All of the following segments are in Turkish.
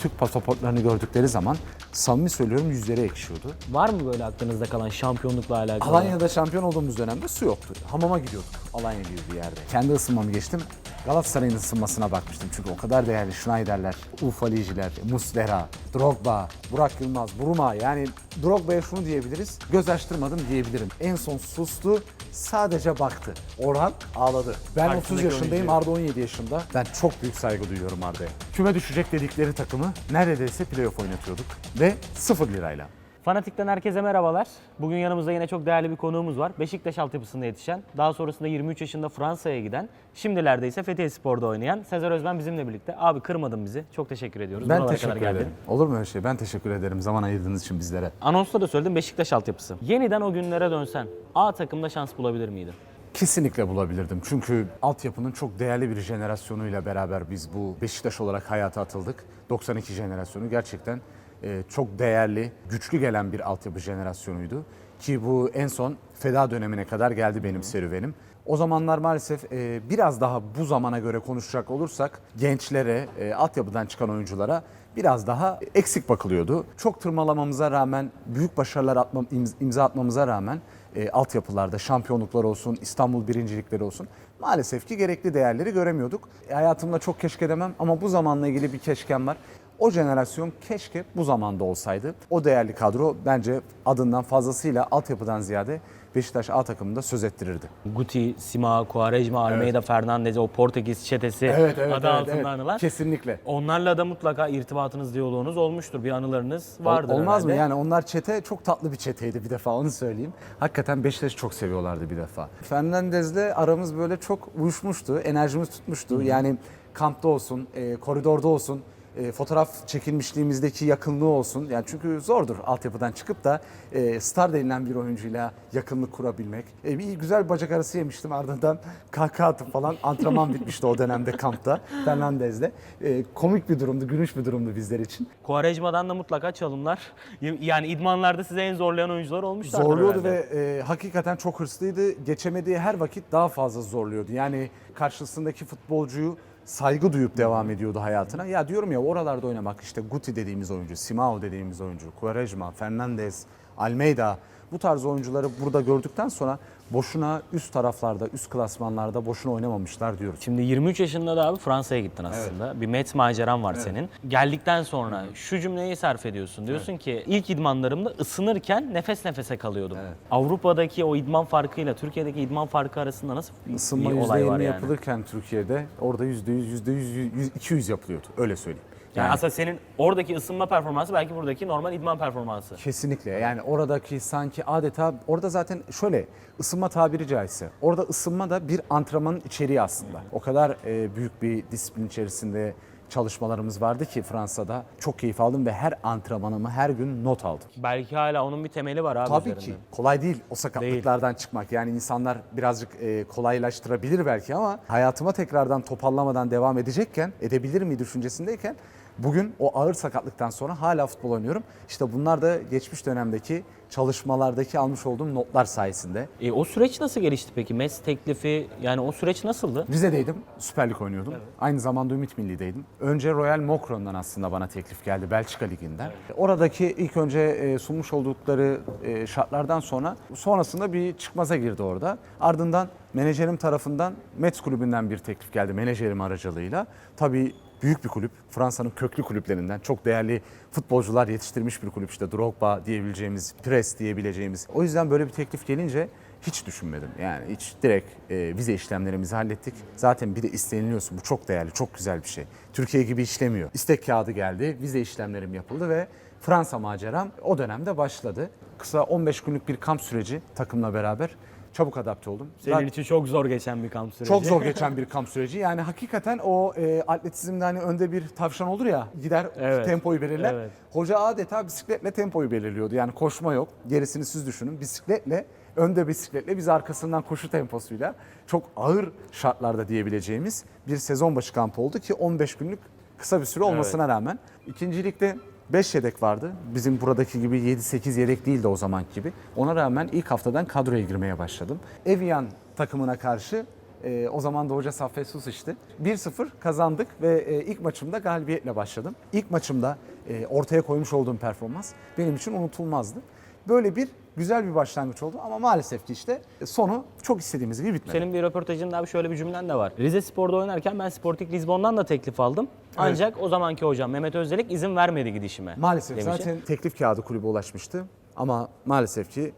Türk pasaportlarını gördükleri zaman samimi söylüyorum yüzleri ekşiyordu. Var mı böyle aklınızda kalan şampiyonlukla alakalı? Alanya'da şampiyon olduğumuz dönemde su yoktu. Hamama gidiyorduk Alanya gibi bir yerde. Kendi ısınmamı geçtim. Galatasaray'ın ısınmasına bakmıştım. Çünkü o kadar değerli Schneiderler, Ufaliciler, Muslera, Drogba, Burak Yılmaz, Buruma. Yani Drogba'ya şunu diyebiliriz. Göz açtırmadım diyebilirim. En son sustu, sadece baktı. Orhan ağladı. Ben 30 Karşısındaki yaşındayım, oyuncuya. Arda 17 yaşında. Ben çok büyük saygı duyuyorum Arda'ya. Küme düşecek dedikleri takımı neredeyse playoff oynatıyorduk. Ve 0 lirayla. Fanatik'ten herkese merhabalar. Bugün yanımızda yine çok değerli bir konuğumuz var. Beşiktaş altyapısında yetişen, daha sonrasında 23 yaşında Fransa'ya giden, şimdilerde ise Fethiye Spor'da oynayan Sezer Özben bizimle birlikte. Abi kırmadın bizi. Çok teşekkür ediyoruz. Ben Buralara teşekkür geldin. ederim. Olur mu öyle şey? Ben teşekkür ederim zaman ayırdığınız için bizlere. Anonsta da söyledim Beşiktaş altyapısı. Yeniden o günlere dönsen A takımda şans bulabilir miydin? Kesinlikle bulabilirdim. Çünkü altyapının çok değerli bir jenerasyonuyla beraber biz bu Beşiktaş olarak hayata atıldık. 92 jenerasyonu gerçekten e, çok değerli, güçlü gelen bir altyapı jenerasyonuydu. Ki bu en son feda dönemine kadar geldi benim serüvenim. O zamanlar maalesef e, biraz daha bu zamana göre konuşacak olursak gençlere, e, altyapıdan çıkan oyunculara biraz daha eksik bakılıyordu. Çok tırmalamamıza rağmen, büyük başarılar atma, imz- imza atmamıza rağmen e, altyapılarda şampiyonluklar olsun, İstanbul birincilikleri olsun maalesef ki gerekli değerleri göremiyorduk. E, hayatımda çok keşke demem ama bu zamanla ilgili bir keşkem var. O jenerasyon keşke bu zamanda olsaydı. O değerli kadro bence adından fazlasıyla altyapıdan ziyade Beşiktaş A takımında söz ettirirdi. Guti, Sima, Quaresma, Almeida, Fernandez, o Portekiz çetesi adı altında anılan. Kesinlikle. Onlarla da mutlaka irtibatınız, diyaloğunuz olmuştur. Bir anılarınız vardır Olmaz mı? herhalde. Yani onlar çete çok tatlı bir çeteydi bir defa onu söyleyeyim. Hakikaten Beşiktaş'ı çok seviyorlardı bir defa. Fernandez'le aramız böyle çok uyuşmuştu. Enerjimiz tutmuştu. Yani kampta olsun, e, koridorda olsun, e, fotoğraf çekilmişliğimizdeki yakınlığı olsun. Yani çünkü zordur altyapıdan çıkıp da e, star denilen bir oyuncuyla yakınlık kurabilmek. E, bir güzel bacak arası yemiştim ardından kahkaha atıp falan antrenman bitmişti o dönemde kampta Fernandez'le. E, komik bir durumdu, gülünç bir durumdu bizler için. Quaresma'dan da mutlaka çalımlar. Yani idmanlarda size en zorlayan oyuncular olmuşlar. Zorluyordu ve e, hakikaten çok hırslıydı. Geçemediği her vakit daha fazla zorluyordu. Yani karşısındaki futbolcuyu saygı duyup devam ediyordu hayatına. Ya diyorum ya oralarda oynamak işte Guti dediğimiz oyuncu, Simao dediğimiz oyuncu, Quaresma, Fernandez, Almeida bu tarz oyuncuları burada gördükten sonra boşuna üst taraflarda, üst klasmanlarda boşuna oynamamışlar diyoruz. Şimdi 23 yaşında da abi Fransa'ya gittin aslında. Bir Met maceran var senin. Geldikten sonra şu cümleyi sarf ediyorsun. Diyorsun ki ilk idmanlarımda ısınırken nefes nefese kalıyordum. Avrupa'daki o idman farkıyla Türkiye'deki idman farkı arasında nasıl bir Isınma bir olay var %20 yani? yapılırken Türkiye'de orada %100, %100, %100, 200 yapılıyordu. Öyle söyleyeyim. Yani aslında senin oradaki ısınma performansı belki buradaki normal idman performansı. Kesinlikle yani oradaki sanki adeta orada zaten şöyle ısınma tabiri caizse orada ısınma da bir antrenmanın içeriği aslında. O kadar e, büyük bir disiplin içerisinde çalışmalarımız vardı ki Fransa'da çok keyif aldım ve her antrenmanımı her gün not aldım. Belki hala onun bir temeli var abi Tabii üzerinde. ki kolay değil o sakatlıklardan çıkmak. Yani insanlar birazcık e, kolaylaştırabilir belki ama hayatıma tekrardan topallamadan devam edecekken, edebilir mi düşüncesindeyken bugün o ağır sakatlıktan sonra hala futbol oynuyorum. İşte bunlar da geçmiş dönemdeki çalışmalardaki almış olduğum notlar sayesinde. E, o süreç nasıl gelişti peki? MES teklifi yani o süreç nasıldı? Rize'deydim, Süper Lig oynuyordum. Aynı zamanda Ümit Milli'deydim. Önce Royal Mokron'dan aslında bana teklif geldi Belçika Ligi'nden. Oradaki ilk önce e, sunmuş oldukları e, şartlardan sonra sonrasında bir çıkmaza girdi orada. Ardından menajerim tarafından Metz kulübünden bir teklif geldi menajerim aracılığıyla. Tabii büyük bir kulüp. Fransa'nın köklü kulüplerinden çok değerli futbolcular yetiştirmiş bir kulüp işte Drogba diyebileceğimiz, Pires diyebileceğimiz. O yüzden böyle bir teklif gelince hiç düşünmedim. Yani hiç direkt e, vize işlemlerimizi hallettik. Zaten bir de isteniliyorsun. Bu çok değerli, çok güzel bir şey. Türkiye gibi işlemiyor. İstek kağıdı geldi, vize işlemlerim yapıldı ve Fransa maceram o dönemde başladı. Kısa 15 günlük bir kamp süreci takımla beraber çabuk adapte oldum. Senin Zaten- için çok zor geçen bir kamp süreci. çok zor geçen bir kamp süreci. Yani hakikaten o e, atletizmde hani önde bir tavşan olur ya gider Evet. tempoyu belirler. Evet. Hoca adeta bisikletle tempoyu belirliyordu. Yani koşma yok. Gerisini siz düşünün. Bisikletle önde bisikletle biz arkasından koşu temposuyla çok ağır şartlarda diyebileceğimiz bir sezon başı kampı oldu ki 15 günlük kısa bir süre olmasına rağmen. İkinci ligde 5 yedek vardı. Bizim buradaki gibi 7-8 yedek değildi o zaman gibi. Ona rağmen ilk haftadan kadroya girmeye başladım. Evian takımına karşı E, o zaman da hoca Saffet Sus işte. 1-0 kazandık ve e, ilk maçımda galibiyetle başladım. İlk maçımda e, ortaya koymuş olduğum performans benim için unutulmazdı. Böyle bir güzel bir başlangıç oldu ama maalesef ki işte sonu çok istediğimiz gibi bitmedi. Senin bir röportajında abi şöyle bir cümlen de var. Rize Spor'da oynarken ben Sporting Lisbon'dan da teklif aldım. Ancak o zamanki hocam Mehmet Özdelik izin vermedi gidişime. Maalesef demişti. zaten teklif kağıdı kulübe ulaşmıştı ama maalesef ki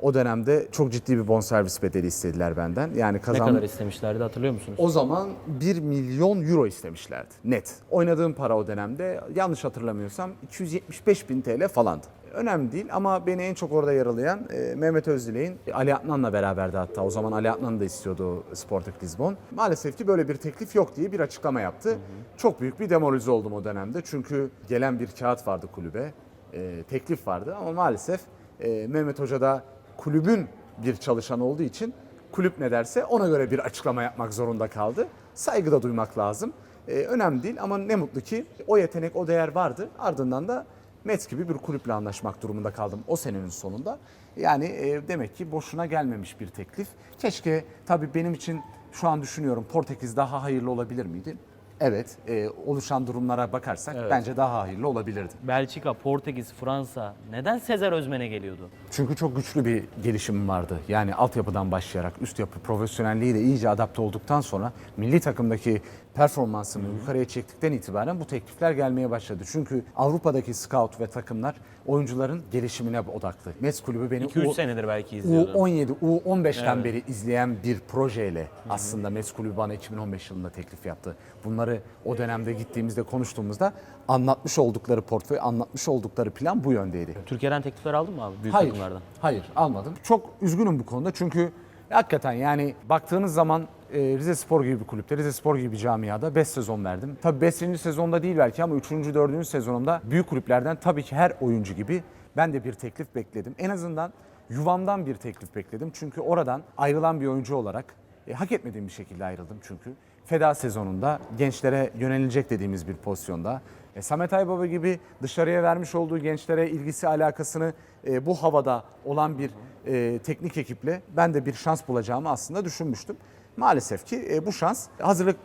o dönemde çok ciddi bir bonservis bedeli istediler benden. Yani ne kazan kadar istemişlerdi hatırlıyor musunuz? o zaman 1 milyon euro istemişlerdi net. Oynadığım para o dönemde yanlış hatırlamıyorsam 275 bin TL falandı. Önemli değil ama beni en çok orada yaralayan e, Mehmet Özdilek'in Ali Adnan'la beraberdi hatta. O zaman Ali Adnan da istiyordu Sporting Lisbon. Maalesef ki böyle bir teklif yok diye bir açıklama yaptı. Çok büyük bir demoralize oldum o dönemde. Çünkü gelen bir kağıt vardı kulübe. e, teklif vardı ama maalesef e, Mehmet Hoca da kulübün bir çalışanı olduğu için kulüp ne derse ona göre bir açıklama yapmak zorunda kaldı. Saygı da duymak lazım. Ee, önemli değil ama ne mutlu ki o yetenek, o değer vardı. Ardından da Mets gibi bir kulüple anlaşmak durumunda kaldım o senenin sonunda. Yani e, demek ki boşuna gelmemiş bir teklif. Keşke tabii benim için şu an düşünüyorum Portekiz daha hayırlı olabilir miydi? Evet, e, oluşan durumlara bakarsak bence daha hayırlı olabilirdi. Belçika, Portekiz, Fransa neden Sezer Özmen'e geliyordu? Çünkü çok güçlü bir gelişimim vardı. Yani altyapıdan başlayarak üst yapı profesyonelliği de iyice adapte olduktan sonra milli takımdaki performansımı yukarıya çektikten itibaren bu teklifler gelmeye başladı. Çünkü Avrupa'daki scout ve takımlar oyuncuların gelişimine odaklı. Mets kulübü beni 2-3 U- senedir belki izliyordu. U17, U15'ten beri izleyen bir projeyle aslında Mets Kulübü bana 2015 yılında teklif yaptı. Bunları o dönemde gittiğimizde konuştuğumuzda anlatmış oldukları portföy, anlatmış oldukları plan bu yöndeydi. Türkiye'den teklifler aldın mı abi büyük Hayır, takımlardan? hayır almadım. Çok üzgünüm bu konuda çünkü hakikaten yani baktığınız zaman e, Rize Spor gibi bir kulüpte, Rize Spor gibi bir camiada 5 sezon verdim. Tabii 5. sezonda değil belki ama 3. 4. sezonumda büyük kulüplerden tabii ki her oyuncu gibi ben de bir teklif bekledim. En azından yuvamdan bir teklif bekledim. Çünkü oradan ayrılan bir oyuncu olarak e, hak etmediğim bir şekilde ayrıldım çünkü. Feda sezonunda gençlere yönelilecek dediğimiz bir pozisyonda e, Samet Aybaba gibi dışarıya vermiş olduğu gençlere ilgisi alakasını e, bu havada olan bir e, teknik ekiple ben de bir şans bulacağımı aslında düşünmüştüm. Maalesef ki e, bu şans hazırlık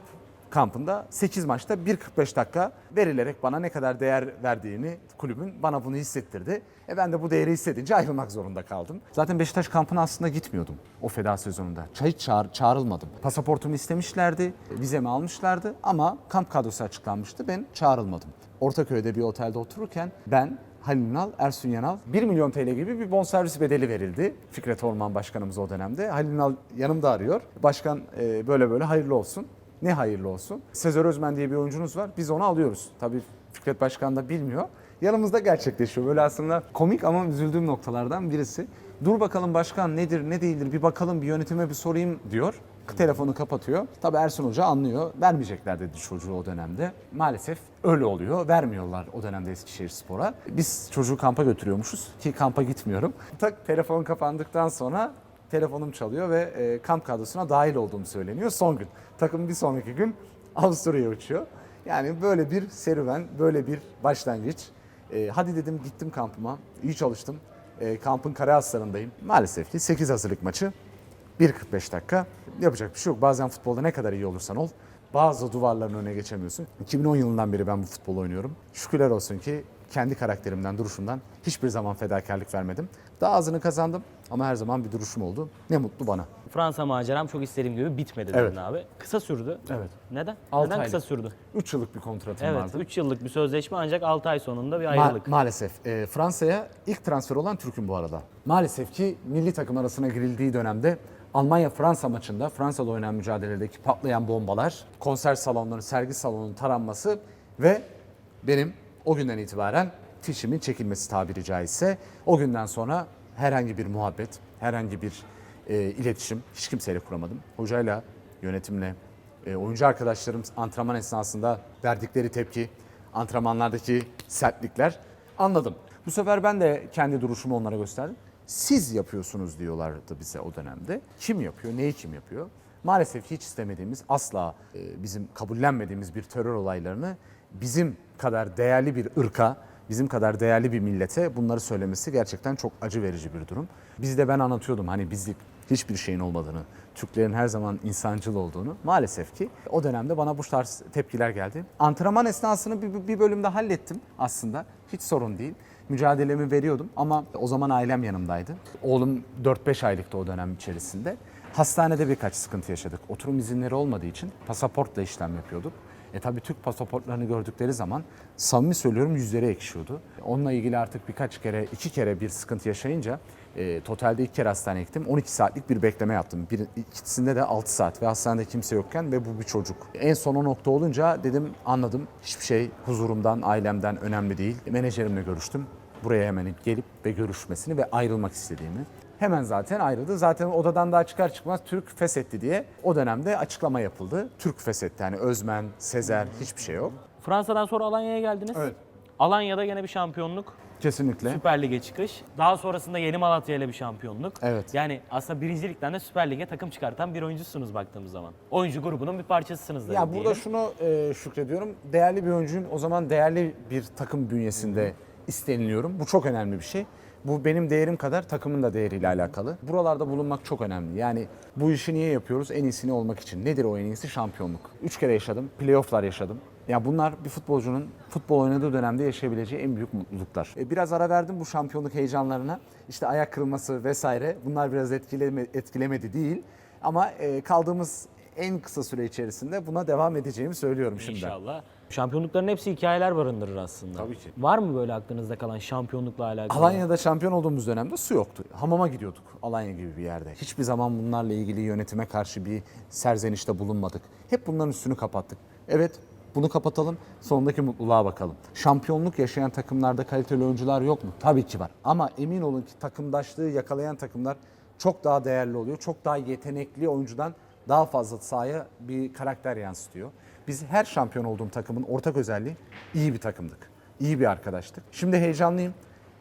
kampında 8 maçta 1.45 dakika verilerek bana ne kadar değer verdiğini kulübün bana bunu hissettirdi. E ben de bu değeri hissedince ayrılmak zorunda kaldım. Zaten Beşiktaş kampına aslında gitmiyordum o feda sezonunda. Hiç çağır, çağrılmadım. Pasaportumu istemişlerdi, vizemi almışlardı ama kamp kadrosu açıklanmıştı. Ben çağrılmadım. Ortaköy'de bir otelde otururken ben Halil Ünal, Ersun Yanal 1 milyon TL gibi bir bonservis bedeli verildi. Fikret Orman Başkanımız o dönemde. Halil Ünal yanımda arıyor. Başkan e, böyle böyle hayırlı olsun. Ne hayırlı olsun. Sezer Özmen diye bir oyuncunuz var. Biz onu alıyoruz. Tabii Fikret Başkan da bilmiyor. Yanımızda gerçekleşiyor. Böyle aslında komik ama üzüldüğüm noktalardan birisi. Dur bakalım başkan nedir ne değildir bir bakalım bir yönetime bir sorayım diyor. Telefonu kapatıyor. Tabii Ersun Hoca anlıyor. Vermeyecekler dedi çocuğu o dönemde. Maalesef öyle oluyor. Vermiyorlar o dönemde Eskişehir Spor'a. Biz çocuğu kampa götürüyormuşuz ki kampa gitmiyorum. Tak telefon kapandıktan sonra telefonum çalıyor ve e, kamp kadrosuna dahil olduğum söyleniyor. Son gün. Takım bir sonraki gün Avusturya'ya uçuyor. Yani böyle bir serüven, böyle bir başlangıç. E, hadi dedim gittim kampıma. İyi çalıştım. E, kampın kara aslarındayım. Maalesef ki 8 hazırlık maçı 1.45 dakika. Yapacak bir şey yok. Bazen futbolda ne kadar iyi olursan ol bazı duvarların önüne geçemiyorsun. 2010 yılından beri ben bu futbol oynuyorum. Şükürler olsun ki kendi karakterimden, duruşumdan hiçbir zaman fedakarlık vermedim. Daha azını kazandım ama her zaman bir duruşum oldu. Ne mutlu bana. Fransa maceram çok istediğim gibi bitmedi Evet. dedin abi. Kısa sürdü. Evet. Neden? Neden kısa sürdü? 3 yıllık bir kontratım Evet, vardı. 3 yıllık bir sözleşme ancak 6 ay sonunda bir Ma- ayrılık. maalesef. E, Fransa'ya ilk transfer olan Türk'üm bu arada. Maalesef ki milli takım arasına girildiği dönemde Almanya-Fransa maçında Fransa'da oynanan mücadeledeki patlayan bombalar, konser salonları, sergi salonunun taranması ve benim o günden itibaren fişimin çekilmesi tabiri caizse o günden sonra herhangi bir muhabbet, herhangi bir e, iletişim hiç kimseyle kuramadım. Hocayla, yönetimle, e, oyuncu arkadaşlarım antrenman esnasında verdikleri tepki, antrenmanlardaki sertlikler anladım. Bu sefer ben de kendi duruşumu onlara gösterdim. Siz yapıyorsunuz diyorlardı bize o dönemde. Kim yapıyor, neyi kim yapıyor? Maalesef hiç istemediğimiz, asla e, bizim kabullenmediğimiz bir terör olaylarını bizim kadar değerli bir ırka, bizim kadar değerli bir millete bunları söylemesi gerçekten çok acı verici bir durum. Biz de ben anlatıyordum hani bizlik hiçbir şeyin olmadığını, Türklerin her zaman insancıl olduğunu maalesef ki o dönemde bana bu tarz tepkiler geldi. Antrenman esnasını bir, bir- bir bölümde hallettim aslında. Hiç sorun değil. Mücadelemi veriyordum ama o zaman ailem yanımdaydı. Oğlum 4-5 aylıktı o dönem içerisinde. Hastanede birkaç sıkıntı yaşadık. Oturum izinleri olmadığı için pasaportla işlem yapıyorduk. E tabii Türk pasaportlarını gördükleri zaman samimi söylüyorum yüzleri ekşiyordu. Onunla ilgili artık birkaç kere, iki kere bir sıkıntı yaşayınca e, totalde iki kere hastaneye gittim. 12 saatlik bir bekleme yaptım. Bir, ikisinde de 6 saat ve hastanede kimse yokken ve bu bir çocuk. En son o nokta olunca dedim anladım hiçbir şey huzurumdan, ailemden önemli değil. Menajerimle görüştüm. Buraya hemen gelip ve görüşmesini ve ayrılmak istediğimi. Hemen zaten ayrıldı. Zaten odadan daha çıkar çıkmaz Türk feshetti diye o dönemde açıklama yapıldı. Türk feshetti. Yani Özmen, Sezer hiçbir şey yok. Fransa'dan sonra Alanya'ya geldiniz. Evet. Alanya'da gene bir şampiyonluk. Kesinlikle. Süper Lig'e çıkış. Daha sonrasında Yeni Malatya ile bir şampiyonluk. Evet. Yani aslında birincilikten de Süper Lig'e takım çıkartan bir oyuncusunuz baktığımız zaman. Oyuncu grubunun bir parçasısınız Ya burada diyelim. şunu e, şükrediyorum. Değerli bir oyuncuyum. O zaman değerli bir takım bünyesinde isteniliyorum. Bu çok önemli bir şey. Bu benim değerim kadar takımın da değeriyle alakalı. Buralarda bulunmak çok önemli. Yani bu işi niye yapıyoruz? En iyisini olmak için. Nedir o en iyisi? Şampiyonluk. Üç kere yaşadım. Playoff'lar yaşadım. Ya bunlar bir futbolcunun futbol oynadığı dönemde yaşayabileceği en büyük mutluluklar. E, biraz ara verdim bu şampiyonluk heyecanlarına. İşte ayak kırılması vesaire. Bunlar biraz etkileme, etkilemedi değil. Ama e, kaldığımız en kısa süre içerisinde buna devam edeceğimi söylüyorum şimdi. İnşallah. Şampiyonlukların hepsi hikayeler barındırır aslında. Tabii ki. Var mı böyle aklınızda kalan şampiyonlukla alakalı? Alanya'da şampiyon olduğumuz dönemde su yoktu. Hamama gidiyorduk Alanya gibi bir yerde. Hiçbir zaman bunlarla ilgili yönetime karşı bir serzenişte bulunmadık. Hep bunların üstünü kapattık. Evet bunu kapatalım, sonundaki mutluluğa bakalım. Şampiyonluk yaşayan takımlarda kaliteli oyuncular yok mu? Tabii ki var. Ama emin olun ki takımdaşlığı yakalayan takımlar çok daha değerli oluyor. Çok daha yetenekli oyuncudan daha fazla sahaya bir karakter yansıtıyor. Biz her şampiyon olduğum takımın ortak özelliği iyi bir takımdık. İyi bir arkadaştık. Şimdi heyecanlıyım.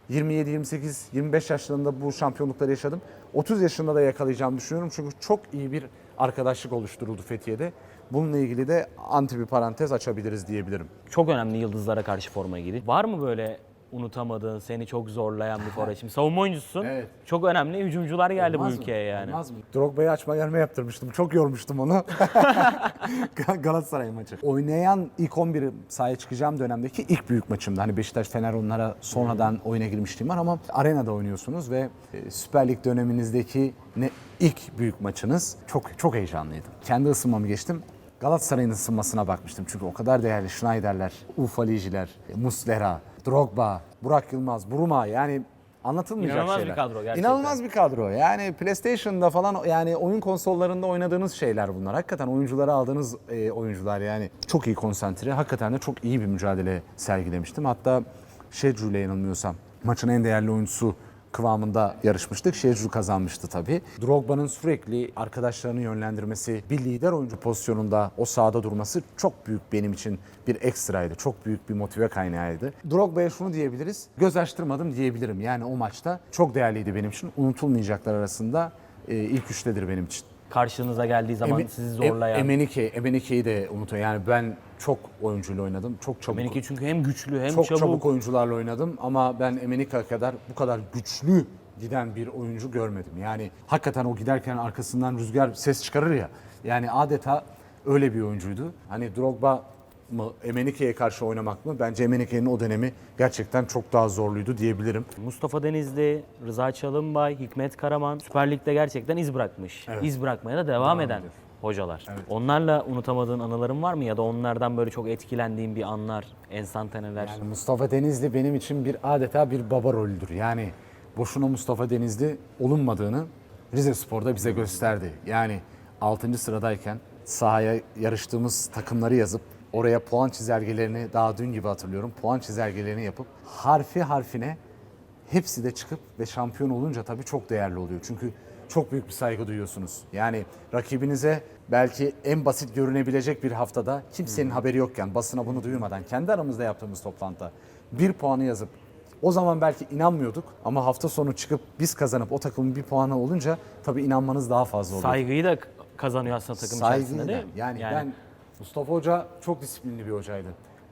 27, 28, 25 yaşlarında bu şampiyonlukları yaşadım. 30 yaşında da yakalayacağımı düşünüyorum. Çünkü çok iyi bir arkadaşlık oluşturuldu Fethiye'de. Bununla ilgili de anti bir parantez açabiliriz diyebilirim. Çok önemli yıldızlara karşı formaya giydi. Var mı böyle unutamadığın, seni çok zorlayan bir forvet? Şimdi savunma oyuncususun. Evet. Çok önemli hücumcular geldi Olmaz bu mı? ülkeye yani. Olmaz mı? Drogba'ya açma gelme yaptırmıştım. Çok yormuştum onu. Galatasaray maçı. Oynayan ilk 11'i sahaya çıkacağım dönemdeki ilk büyük maçımdı. Hani Beşiktaş Fener onlara sonradan oyuna girmiştim var ama arenada oynuyorsunuz ve e, Süper Lig döneminizdeki ne ilk büyük maçınız çok çok heyecanlıydım. Kendi ısınmamı geçtim. Galatasaray'ın ısınmasına bakmıştım. Çünkü o kadar değerli Schneiderler, Ufaliciler, Muslera, Drogba, Burak Yılmaz, Buruma yani anlatılmayacak İnanılmaz bir şeyler. kadro gerçekten. İnanılmaz bir kadro. Yani PlayStation'da falan yani oyun konsollarında oynadığınız şeyler bunlar. Hakikaten oyuncuları aldığınız e, oyuncular yani çok iyi konsantre. Hakikaten de çok iyi bir mücadele sergilemiştim. Hatta Şedru ile yanılmıyorsam maçın en değerli oyuncusu kıvamında yarışmıştık. Şedru kazanmıştı tabii. Drogba'nın sürekli arkadaşlarını yönlendirmesi, bir lider oyuncu pozisyonunda o sahada durması çok büyük benim için bir ekstraydı. Çok büyük bir motive kaynağıydı. Drogba'ya şunu diyebiliriz. Göz açtırmadım diyebilirim. Yani o maçta çok değerliydi benim için. Unutulmayacaklar arasında e, ilk üçtedir benim için. Karşınıza geldiği zaman Emi- sizi zorlayan. Em- Emenike, Emenike'yi de unutuyor. Yani ben çok oyuncuyla oynadım. Çok çabuk. Emenike çünkü hem güçlü hem çok çabuk. çabuk oyuncularla oynadım ama ben Emenike kadar bu kadar güçlü giden bir oyuncu görmedim. Yani hakikaten o giderken arkasından rüzgar ses çıkarır ya. Yani adeta öyle bir oyuncuydu. Hani Drogba mı Emenike'ye karşı oynamak mı? Bence Emenike'nin o dönemi gerçekten çok daha zorluydu diyebilirim. Mustafa Denizli, Rıza Çalınbay, Hikmet Karaman Süper Lig'de gerçekten iz bırakmış. Evet. İz bırakmaya da devam, eden ediyor. hocalar. Onlarla unutamadığın anıların var mı ya da onlardan böyle çok etkilendiğin bir anlar, enstantaneler? Yani Mustafa Denizli benim için bir adeta bir baba rolüdür. Yani boşuna Mustafa Denizli olunmadığını Rize Spor'da bize gösterdi. Yani 6. sıradayken sahaya yarıştığımız takımları yazıp oraya puan çizelgelerini daha dün gibi hatırlıyorum. Puan çizelgelerini yapıp harfi harfine hepsi de çıkıp ve şampiyon olunca tabii çok değerli oluyor. Çünkü çok büyük bir saygı duyuyorsunuz. Yani rakibinize belki en basit görünebilecek bir haftada kimsenin haberi yokken basına bunu duyurmadan kendi aramızda yaptığımız toplantıda bir puanı yazıp o zaman belki inanmıyorduk ama hafta sonu çıkıp biz kazanıp o takımın bir puanı olunca tabii inanmanız daha fazla oluyor. Saygıyı da kazanıyor aslında takım içerisinde Saygıyla. değil mi? Yani, ben Mustafa Hoca çok disiplinli bir hocaydı.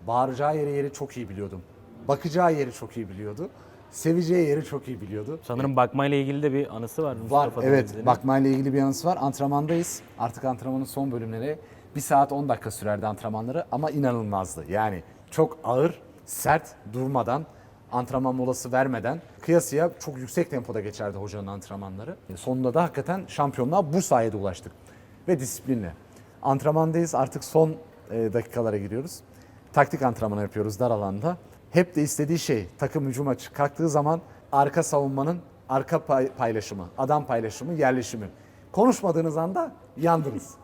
Bağıracağı yeri yeri çok iyi biliyordum. Bakacağı yeri çok iyi biliyordu. seveceği yeri çok iyi biliyordu. Sanırım bakmayla ilgili de bir anısı var. Var evet Denizli'nin. bakmayla ilgili bir anısı var. Antrenmandayız. Artık antrenmanın son bölümleri 1 saat 10 dakika sürerdi antrenmanları ama inanılmazdı. Yani çok ağır, sert, durmadan, antrenman molası vermeden kıyasıya çok yüksek tempoda geçerdi hocanın antrenmanları. Sonunda da hakikaten şampiyonluğa bu sayede ulaştık. Ve disiplinle. Antrenmandayız artık son e, dakikalara giriyoruz. Taktik antrenmanı yapıyoruz dar alanda. Hep de istediği şey takım hücuma kalktığı zaman arka savunmanın arka pay- paylaşımı, adam paylaşımı, yerleşimi. Konuşmadığınız anda yandınız.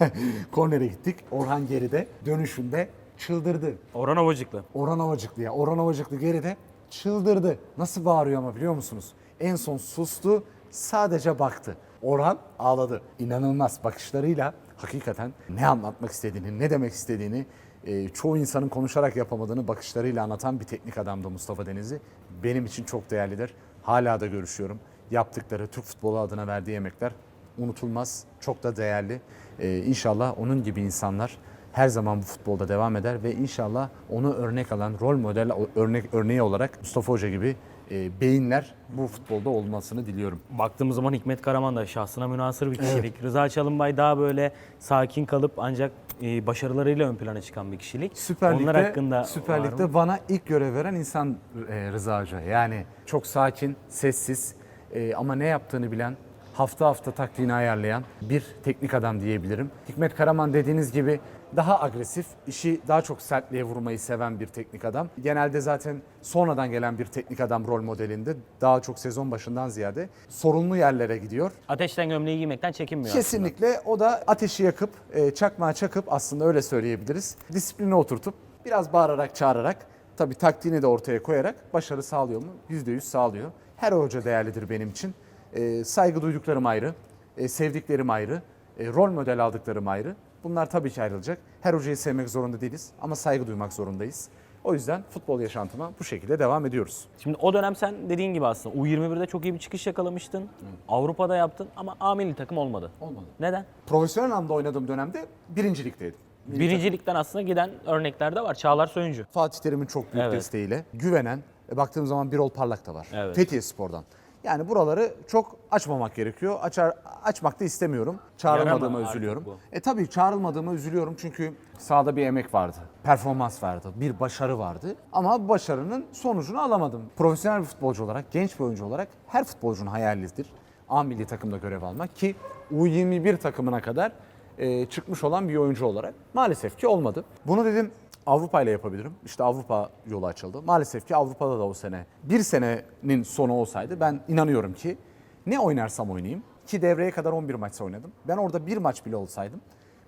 Kornere gittik. Orhan geride. Dönüşünde çıldırdı. Orhan Ovacıklı. Orhan Ovacıklı ya. Orhan Ovacıklı geride çıldırdı. Nasıl bağırıyor ama biliyor musunuz? En son sustu. Sadece baktı. Orhan ağladı. İnanılmaz bakışlarıyla hakikaten ne anlatmak istediğini, ne demek istediğini e, çoğu insanın konuşarak yapamadığını bakışlarıyla anlatan bir teknik adamdı Mustafa Denizli. Benim için çok değerlidir. Hala da görüşüyorum. Yaptıkları Türk futbolu adına verdiği emekler unutulmaz, çok da değerli. Ee, inşallah onun gibi insanlar her zaman bu futbolda devam eder ve inşallah onu örnek alan, rol model örnek örneği olarak Mustafa Hoca gibi e, beyinler bu futbolda olmasını diliyorum. Baktığımız zaman Hikmet Karaman da şahsına münasır bir kişilik. Rıza Çalınbay daha böyle sakin kalıp ancak e, başarılarıyla ön plana çıkan bir kişilik. Süper Onlar Lig'de, hakkında Süper Lig'de bana ilk görev veren insan e, Rıza Hoca. Yani çok sakin, sessiz e, ama ne yaptığını bilen, hafta hafta taktiğini ayarlayan bir teknik adam diyebilirim. Hikmet Karaman dediğiniz gibi daha agresif, işi daha çok sertliğe vurmayı seven bir teknik adam. Genelde zaten sonradan gelen bir teknik adam rol modelinde daha çok sezon başından ziyade sorunlu yerlere gidiyor. Ateşten gömleği giymekten çekinmiyor. Kesinlikle o da ateşi yakıp, e, çakmağı çakıp aslında öyle söyleyebiliriz. Disiplini oturtup biraz bağırarak çağırarak tabii taktiğini de ortaya koyarak başarı sağlıyor mu? %100 sağlıyor. Her hoca değerlidir benim için. E, saygı duyduklarım ayrı, e, sevdiklerim ayrı, e, rol model aldıklarım ayrı. Bunlar tabii ki ayrılacak. Her hocayı sevmek zorunda değiliz ama saygı duymak zorundayız. O yüzden futbol yaşantıma bu şekilde devam ediyoruz. Şimdi o dönem sen dediğin gibi aslında U21'de çok iyi bir çıkış yakalamıştın. Avrupa'da yaptın ama A milli takım olmadı. Olmadı. Neden? Profesyonel anlamda oynadığım dönemde birincilikteydim. Birincilikten aslında giden örnekler de var. Çağlar Söyüncü. Fatih Terim'in çok büyük Evet. desteğiyle güvenen, e, baktığım zaman Birol Parlak da var. Evet. Fethiye Spor'dan. Yani buraları çok açmamak gerekiyor. Açar, açmak da istemiyorum. Çağrılmadığıma Yarama üzülüyorum. E tabii çağrılmadığıma üzülüyorum çünkü sahada bir emek vardı. Performans vardı. Bir başarı vardı. Ama bu başarının sonucunu alamadım. Profesyonel bir futbolcu olarak, genç bir oyuncu olarak her futbolcunun hayalidir. A milli takımda görev almak ki U21 takımına kadar e, çıkmış olan bir oyuncu olarak maalesef ki olmadı. Bunu dedim Avrupa ile yapabilirim. İşte Avrupa yolu açıldı. Maalesef ki Avrupa'da da o sene bir senenin sonu olsaydı ben inanıyorum ki ne oynarsam oynayayım ki devreye kadar 11 maç oynadım. Ben orada bir maç bile olsaydım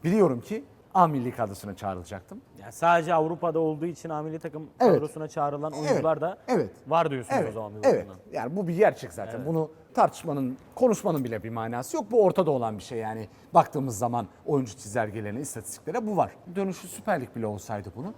biliyorum ki A milli kadrosuna çağrılacaktım. Yani sadece Avrupa'da olduğu için A milli takım Evet. kadrosuna çağrılan oyuncular da evet. var diyorsunuz Evet, o zaman bir evet. Yani bu bir gerçek zaten. Bunu tartışmanın, konuşmanın bile bir manası yok. Bu ortada olan bir şey yani. Baktığımız zaman oyuncu çizelgelerine, istatistiklere bu var. Dönüşü Süper Lig bile olsaydı bunu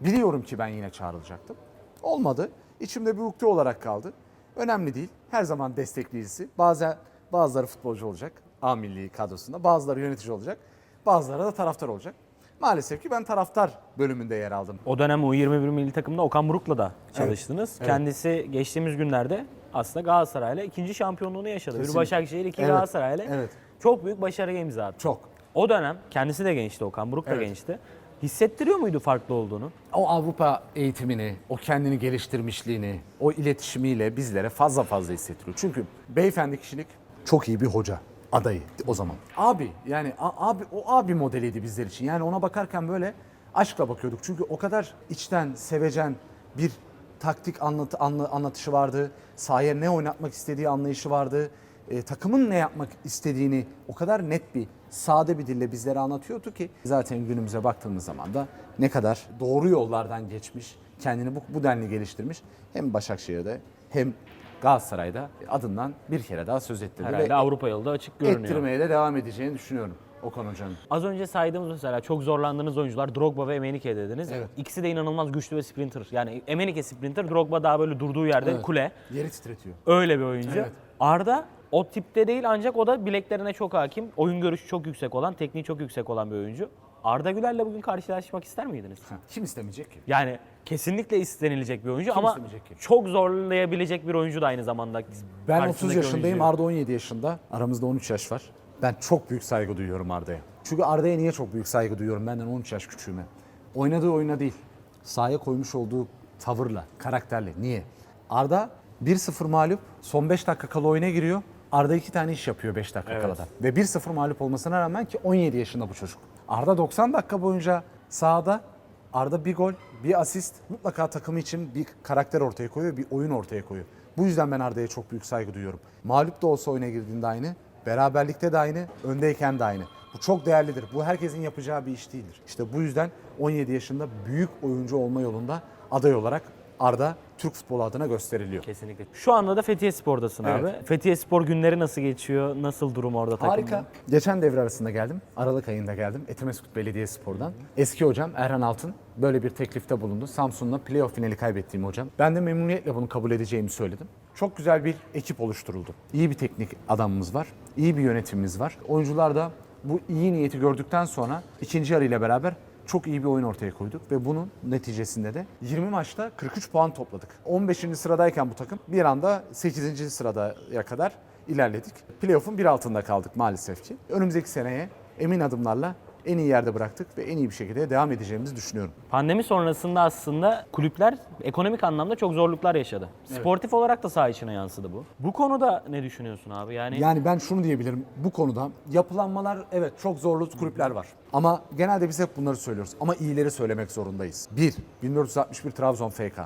biliyorum ki ben yine çağrılacaktım. Olmadı. İçimde bir ukde olarak kaldı. Önemli değil. Her zaman destekleyicisi. Bazen bazıları futbolcu olacak A milli kadrosunda. Bazıları yönetici olacak. Bazıları da taraftar olacak. Maalesef ki ben taraftar bölümünde yer aldım. O dönem U21 milli takımda Okan Buruk'la da çalıştınız. evet. Kendisi geçtiğimiz günlerde aslında Galatasaray'la ikinci şampiyonluğunu yaşadı. Bir Kesinlikle. Başakşehir, iki Evet, Galatasaray'la evet. çok büyük başarıya imza attı. Çok. O dönem kendisi de gençti Okan Buruk da Evet. gençti. Hissettiriyor muydu farklı olduğunu? o Avrupa eğitimini, o kendini geliştirmişliğini, o iletişimiyle bizlere fazla fazla hissettiriyor. Çünkü beyefendi kişilik çok iyi bir hoca adayı o zaman. Abi yani abi o abi modeliydi bizler için. Yani ona bakarken böyle aşkla bakıyorduk. Çünkü o kadar içten, sevecen bir taktik anlatı, anla- anlatışı vardı. Sahaya ne oynatmak istediği anlayışı vardı. E, takımın ne yapmak istediğini o kadar net bir, sade bir dille bizlere anlatıyordu ki zaten günümüze baktığımız zaman da ne kadar doğru yollardan geçmiş, kendini bu, bu denli geliştirmiş. Hem Başakşehir'de hem Galatasaray'da adından bir kere daha söz ettirdi Herhalde ve Avrupa yolu da açık görünüyor. ettirmeye de devam edeceğini düşünüyorum Okan Hoca'nın. Az önce saydığımız mesela çok zorlandığınız oyuncular Drogba ve Emenike dediniz. Evet. İkisi de inanılmaz güçlü ve sprinter. Yani Emenike sprinter, Drogba daha böyle durduğu yerde Evet. kule. Yeri titretiyor. Öyle bir oyuncu. Evet. Arda o tipte değil ancak o da bileklerine çok hakim. Oyun görüşü çok yüksek olan, tekniği çok yüksek olan bir oyuncu. Arda Güler'le bugün karşılaşmak ister miydiniz? Kim istemeyecek ki? Yani Kesinlikle istenilecek bir oyuncu Kim ama istemeyecek ki? çok zorlayabilecek bir oyuncu da aynı zamanda. Ben karşısındaki 30 yaşındayım, oyuncuyu. Arda 17 yaşında. Aramızda 13 yaş var. Ben çok büyük saygı duyuyorum Arda'ya. Çünkü Arda'ya niye çok büyük saygı duyuyorum benden 13 yaş küçüğüme? Oynadığı oyuna değil, sahaya koymuş olduğu tavırla, karakterle. Niye? Arda 1-0 mağlup, son 5 dakika kala oyuna giriyor. Arda iki tane iş yapıyor 5 dakika Evet. kala da. Ve 1-0 mağlup olmasına rağmen ki 17 yaşında bu çocuk. Arda 90 dakika boyunca sahada Arda bir gol, bir asist mutlaka takımı için bir karakter ortaya koyuyor, bir oyun ortaya koyuyor. Bu yüzden ben Arda'ya çok büyük saygı duyuyorum. Mağlup da olsa oyuna girdiğinde aynı, beraberlikte de aynı, öndeyken de aynı. Bu çok değerlidir. Bu herkesin yapacağı bir iş değildir. İşte bu yüzden 17 yaşında büyük oyuncu olma yolunda aday olarak Arda Türk futbolu adına gösteriliyor. Kesinlikle. Şu anda da Fethiye Spor'dasın Evet. abi. Fethiye Spor günleri nasıl geçiyor? Nasıl durum orada takımda? Harika. Geçen devre arasında geldim. Aralık ayında geldim. Etimesgut Belediyespor'dan. Eski hocam Erhan Altın böyle bir teklifte bulundu. Samsun'la playoff finali kaybettiğim hocam. Ben de memnuniyetle bunu kabul edeceğimi söyledim. Çok güzel bir ekip oluşturuldu. İyi bir teknik adamımız var. iyi bir yönetimimiz var. Oyuncular da bu iyi niyeti gördükten sonra ikinci yarı ile beraber çok iyi bir oyun ortaya koyduk ve bunun neticesinde de 20 maçta 43 puan topladık. 15. sıradayken bu takım bir anda 8. sıraya kadar ilerledik. Playoff'un bir altında kaldık maalesef ki. Önümüzdeki seneye emin adımlarla en iyi yerde bıraktık ve en iyi bir şekilde devam edeceğimizi düşünüyorum. Pandemi sonrasında aslında kulüpler ekonomik anlamda çok zorluklar yaşadı. Sportif olarak da saha içine yansıdı bu. Bu konuda ne düşünüyorsun abi? Yani Yani ben şunu diyebilirim bu konuda yapılanmalar evet çok zorlu kulüpler var. Ama genelde biz hep bunları söylüyoruz ama iyileri söylemek zorundayız. 1. 1461 Trabzon FK.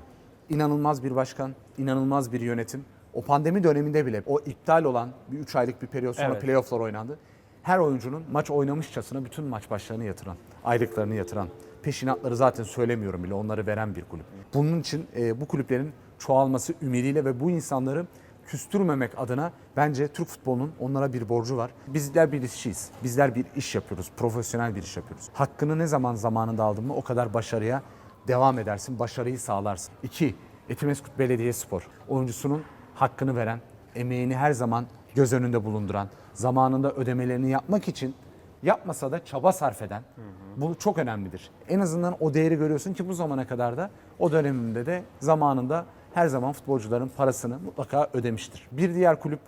İnanılmaz bir başkan, inanılmaz bir yönetim. O pandemi döneminde bile o iptal olan bir 3 aylık bir periyot sonra Evet. playofflar oynandı. Her oyuncunun maç oynamışçasına bütün maç başlarını yatıran, aylıklarını yatıran, peşinatları zaten söylemiyorum bile onları veren bir kulüp. Bunun için e, bu kulüplerin çoğalması ümidiyle ve bu insanları küstürmemek adına bence Türk futbolunun onlara bir borcu var. Bizler bir işçiyiz. Bizler bir iş yapıyoruz. Profesyonel bir iş yapıyoruz. Hakkını ne zaman zamanında aldın mı o kadar başarıya devam edersin. Başarıyı sağlarsın. İki, Etimeskut Belediyespor. Oyuncusunun hakkını veren, emeğini her zaman göz önünde bulunduran, zamanında ödemelerini yapmak için yapmasa da çaba sarf eden. Bu çok önemlidir. En azından o değeri görüyorsun ki bu zamana kadar da o döneminde de zamanında her zaman futbolcuların parasını mutlaka ödemiştir. Bir diğer kulüp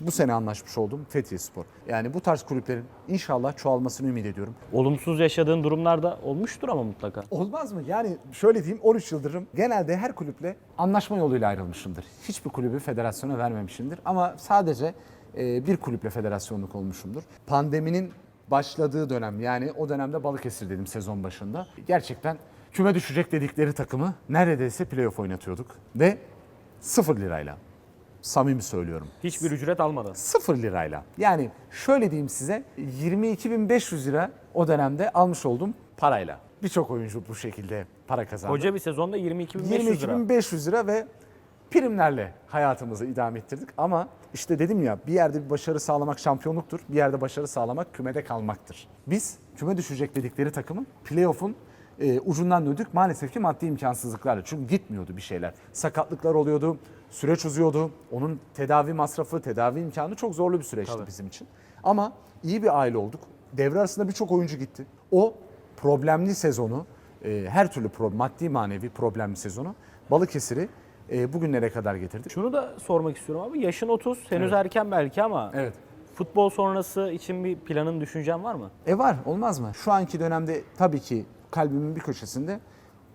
bu sene anlaşmış olduğum Fethiye Spor. Yani bu tarz kulüplerin inşallah çoğalmasını ümit ediyorum. olumsuz yaşadığın durumlar da olmuştur ama mutlaka. Olmaz mı? Yani şöyle diyeyim 13 yıldırım genelde her kulüple anlaşma yoluyla ayrılmışımdır. Hiçbir kulübü federasyona vermemişimdir ama sadece bir kulüple federasyonluk olmuşumdur. Pandeminin başladığı dönem yani o dönemde Balıkesir dedim sezon başında. Gerçekten küme düşecek dedikleri takımı neredeyse playoff oynatıyorduk ve 0 lirayla. Samimi söylüyorum. Hiçbir ücret almadan. 0 lirayla. Yani şöyle diyeyim size 22.500 lira o dönemde almış olduğum parayla. Birçok oyuncu bu şekilde para kazandı. Koca bir sezonda 22.500 lira. 22.500 lira ve primlerle hayatımızı idame ettirdik. Ama işte dedim ya bir yerde bir başarı sağlamak şampiyonluktur. Bir yerde başarı sağlamak kümede kalmaktır. Biz küme düşecek dedikleri takımın playoff'un e, ucundan döndük maalesef ki maddi imkansızlıklarla. Çünkü gitmiyordu bir şeyler. Sakatlıklar oluyordu, süreç uzuyordu. Onun tedavi masrafı, tedavi imkanı çok zorlu bir süreçti Tabii. bizim için. Ama iyi bir aile olduk. Devre arasında birçok oyuncu gitti. O problemli sezonu, e, her türlü pro- maddi manevi problemli sezonu Balıkesir'i e, bugünlere kadar getirdik. Şunu da sormak istiyorum abi. Yaşın 30, henüz erken belki ama Evet. futbol sonrası için bir planın, düşüncen var mı? E var olmaz mı? Şu anki dönemde tabii ki kalbimin bir köşesinde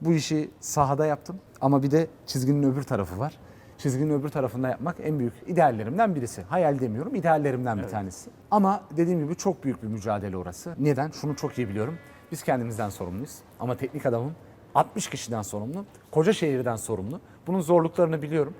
bu işi sahada yaptım. Ama bir de çizginin öbür tarafı var. Çizginin öbür tarafında yapmak en büyük ideallerimden birisi. Hayal demiyorum, ideallerimden bir tanesi. Ama dediğim gibi çok büyük bir mücadele orası. Neden? Şunu çok iyi biliyorum. Biz kendimizden sorumluyuz. Ama teknik adamım 60 kişiden sorumlu, koca şehirden sorumlu. Bunun zorluklarını biliyorum.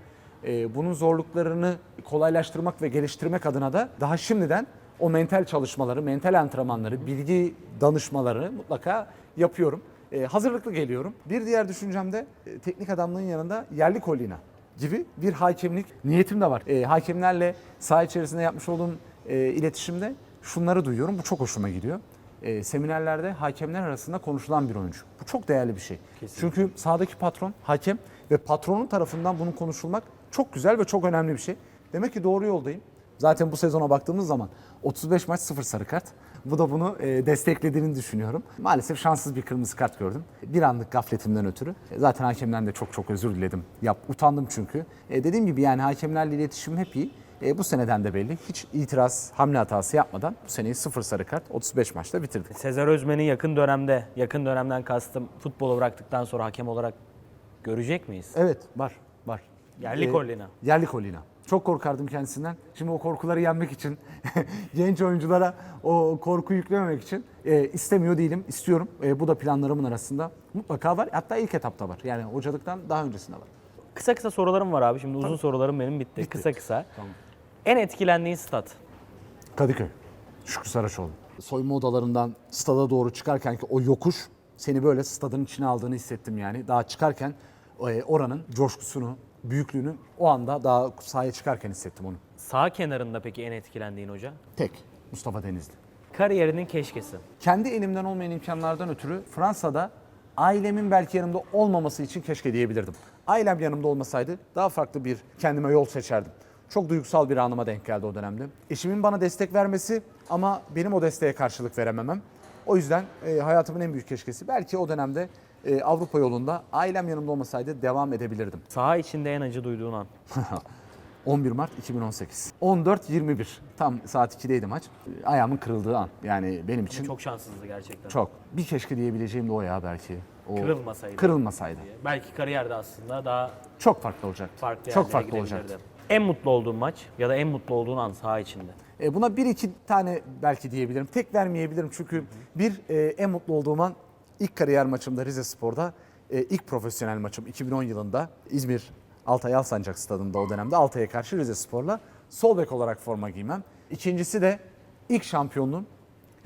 Ee, bunun zorluklarını kolaylaştırmak ve geliştirmek adına da daha şimdiden o mental çalışmaları, mental antrenmanları, bilgi danışmaları mutlaka yapıyorum. Ee, hazırlıklı geliyorum. Bir diğer düşüncem de e, teknik adamlığın yanında yerli kolina gibi bir hakemlik niyetim de var. Ee, hakemlerle saha içerisinde yapmış olduğum e, iletişimde şunları duyuyorum. Bu çok hoşuma gidiyor. Ee, seminerlerde hakemler arasında konuşulan bir oyuncu. Bu çok değerli bir şey. Çünkü sahadaki patron hakem ve patronun tarafından bunun konuşulmak çok güzel ve çok önemli bir şey. Demek ki doğru yoldayım. Zaten bu sezona baktığımız zaman 35 maç 0 sarı kart. Bu da bunu e, desteklediğini düşünüyorum. Maalesef şanssız bir kırmızı kart gördüm. Bir anlık gafletimden ötürü. E, Zaten hakemden de çok çok özür diledim. Yap, utandım çünkü. E, dediğim gibi yani hakemlerle iletişim hep iyi. E, bu seneden de belli. Hiç itiraz, hamle hatası yapmadan bu seneyi sıfır sarı kart 35 maçta bitirdik. Sezer Özmen'i yakın dönemde, yakın dönemden kastım futbolu bıraktıktan sonra hakem olarak görecek miyiz? Evet var var. Yerli Ee, Collina. Yerli Collina. Çok korkardım kendisinden. Şimdi o korkuları yenmek için genç oyunculara o korku yüklememek için e, istemiyor değilim. İstiyorum. E, bu da planlarımın arasında. Mutlaka var. Hatta ilk etapta var. Yani hocalıktan daha öncesinde var. Kısa kısa sorularım var abi. Şimdi uzun sorularım benim bitti. Bitti. Kısa kısa. Tamam. En etkilendiğin stat? Kadıköy. Şükrü Saraçoğlu. Soyunma odalarından stada doğru çıkarken ki o yokuş seni böyle stadın içine aldığını hissettim yani. Daha çıkarken e, oranın coşkusunu, büyüklüğünü o anda daha sahaya çıkarken hissettim onu. Sağ kenarında peki en etkilendiğin hoca? Tek Mustafa Denizli. Kariyerinin keşkesi. kendi elimden olmayan imkanlardan ötürü Fransa'da ailemin belki yanımda olmaması için keşke diyebilirdim. Ailem yanımda olmasaydı daha farklı bir kendime yol seçerdim. Çok duygusal bir anıma denk geldi o dönemde. Eşimin bana destek vermesi ama benim o desteğe karşılık verememem. O yüzden e, hayatımın en büyük keşkesi belki o dönemde e, Avrupa yolunda ailem yanımda olmasaydı devam edebilirdim. Saha içinde en acı duyduğun an. 11 Mart 2018. 14.21. Tam saat 2'deydi maç. Ayağımın kırıldığı an. Yani benim için Çok şanssızdı gerçekten. Çok. Bir keşke diyebileceğim de o ya belki. O Kırılmasaydı. Kırılmasaydı. Belki kariyerde aslında daha Çok farklı olacaktı. farklı Çok farklı gidebilirdi. En mutlu olduğun maç ya da en mutlu olduğun an saha içinde. E, buna bir iki tane belki diyebilirim. Tek vermeyebilirim çünkü bir e, en mutlu olduğum an ilk kariyer maçımda Rize Spor'da e, ilk profesyonel maçım 2010 yılında İzmir Altay Alsancak stadında o dönemde Altay'a karşı Rize Spor'la sol bek olarak forma giymem. İkincisi de ilk şampiyonluğum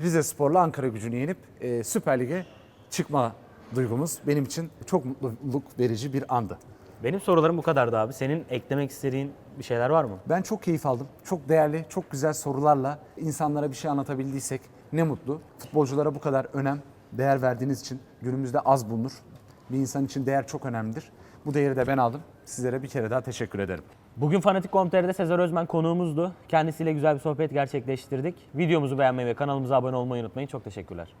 Rize Spor'la Ankara gücünü yenip e, Süper Lig'e çıkma duygumuz benim için çok mutluluk verici bir andı. Benim sorularım bu kadardı abi. Senin eklemek istediğin bir şeyler var mı? Ben çok keyif aldım. Çok değerli, çok güzel sorularla insanlara bir şey anlatabildiysek ne mutlu. Futbolculara bu kadar önem, değer verdiğiniz için günümüzde az bulunur. Bir insan için değer çok önemlidir. Bu değeri de ben aldım. Sizlere bir kere daha teşekkür ederim. Bugün Fanatik.com.tr'de Sezer Özmen konuğumuzdu. Kendisiyle güzel bir sohbet gerçekleştirdik. Videomuzu beğenmeyi ve kanalımıza abone olmayı unutmayın. Çok teşekkürler.